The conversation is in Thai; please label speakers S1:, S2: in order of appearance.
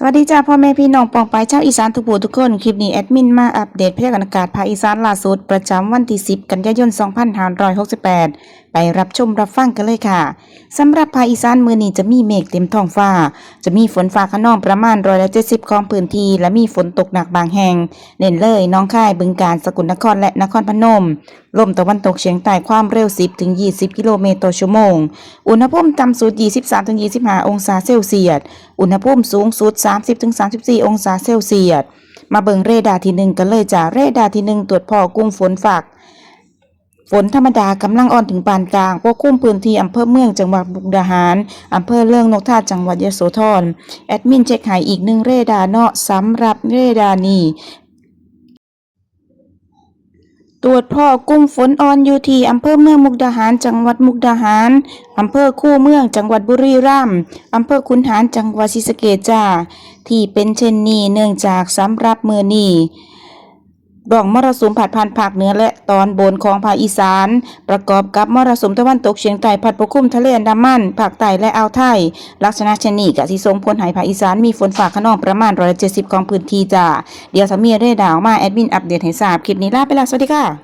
S1: สวัสดีจ้าพ่อแม่พี่น้องปองไปายชาวอีสานทุกผู้ทุกคน คลิปนี้แอดมินมาอัปเดตพยากรณ์อากาศภาคอีสานล่าสุด ประจำวันที่ 10 กันยายน 2568 ไปรับชมรับฟังกันเลยค่ะสำหรับภาคอีสานมือนี้จะมีเมฆเต็มท้องฟ้า จะมีฝนฟ้าขนองประมาณร้อยละ70ของพื้นที่ และมีฝนตกหนักบางแห่งเน้นเลยน้องค่ายบึงกาฬสกลนครและนครพนมลมตะวันตกเฉียงใต้ความเร็ว 10ถึง20 กิโลเมตรต่อชั่วโมง อุณหภูมิต่ำสุด 23ถึง25 องศาเซลเซียสอุณหภูมิสูงสุด30ถึง34 องศาเซลเซียส มาเบิงเรดาร์ที่หนึ่งกันเลยจ้าเรดาร์ที่หนึ่งตรวจพอกลุ่มฝนฝักฝนธรรมดากำลังอ่อนถึงปานกลางปกคลุมพื้นที่อำเภอเมืองจังหวัดบุกดาหารอำเภอเลืองนกทาจังหวัดยโสธรแอดมินเช็คหายอีกหนึ่งเรดาร์เนาะสำหรับเรดาร์นี้ รวจพ่อกุ้งฝนอ่อนอยู่ที่อำเภอเมืองมุกดาหาร จังหวัดมุกดาหารอำเภอคู่เมืองจังหวัดบุรีรัมย์อำเภอคุนหารจังหวัดศรีสะเกษจ้าที่เป็นเช่นนี้เนื่องจากสำหรับมือนี้ ร่องมรสุมผัดผ่านภาคเหนือและตอนบนของภาคอีสาน ประกอบกับมรสุมตะวันตกเฉียงใต้ผัดปกคลุมทะเลอันดามันภาคใต้และอ่าวไทย ลักษณะเช่นนี้ก็สิส่งผลให้ภาคอีสานมีฝนฟ้าขนองประมาณร้อยเจ็ดสิบของพื้นที่จ้าเดี๋ยวสามีเรดาร์ออกมาแอดมินอัปเดตให้ทราบคลิปนี้ลาไปแล้วสวัสดีค่ะ